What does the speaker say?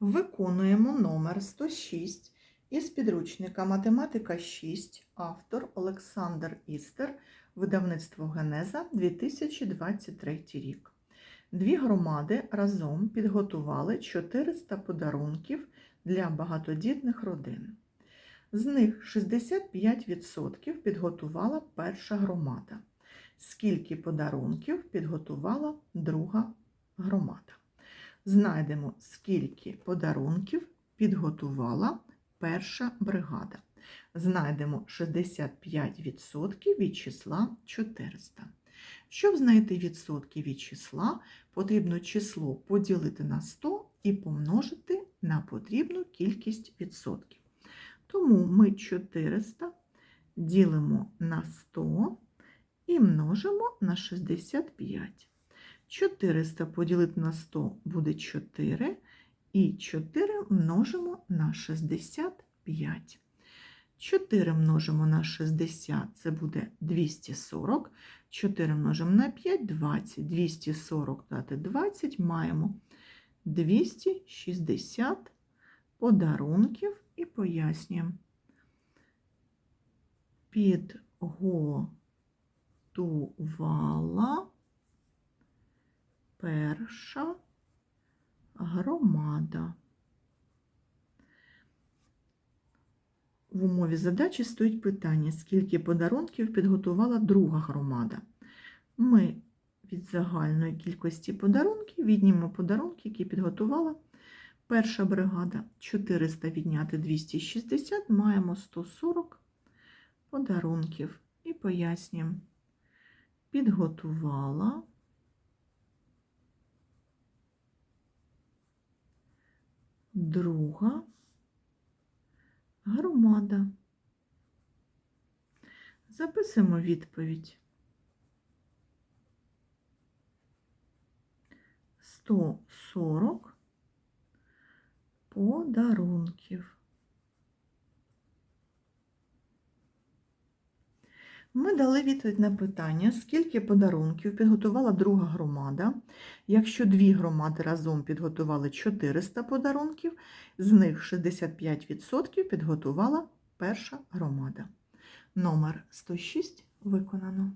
Виконуємо номер 106 із підручника Математика 6, автор Олександр Істер, видавництво Генеза 2023 рік. Дві громади разом підготували 400 подарунків для багатодітних родин. З них 65% підготувала перша громада. Скільки подарунків підготувала друга громада? Знайдемо, скільки подарунків підготувала перша бригада. Знайдемо 65% від числа 400. Щоб знайти відсотки від числа, потрібно число поділити на 100 і помножити на потрібну кількість відсотків. Тому ми 400 ділимо на 100 і множимо на 65. 400 поділити на 100 буде 4, і 4 множимо на 65. 4 множимо на 60 це буде 240. 4 множимо на 5 20. 240 дати 20 маємо 260 подарунків і пояснюємо. Підготувала перша громада. В умові задачі стоїть питання, скільки подарунків підготувала друга громада. Ми від загальної кількості подарунків віднімемо подарунки, які підготувала перша бригада. 400 відняти 260, маємо 140 подарунків. І пояснюємо. Підготувала друга громада. Записуємо відповідь. 140 подарунків. Ми дали відповідь на питання, скільки подарунків підготувала друга громада. Якщо дві громади разом підготували 400 подарунків, з них 65% підготувала перша громада. Номер 106 виконано.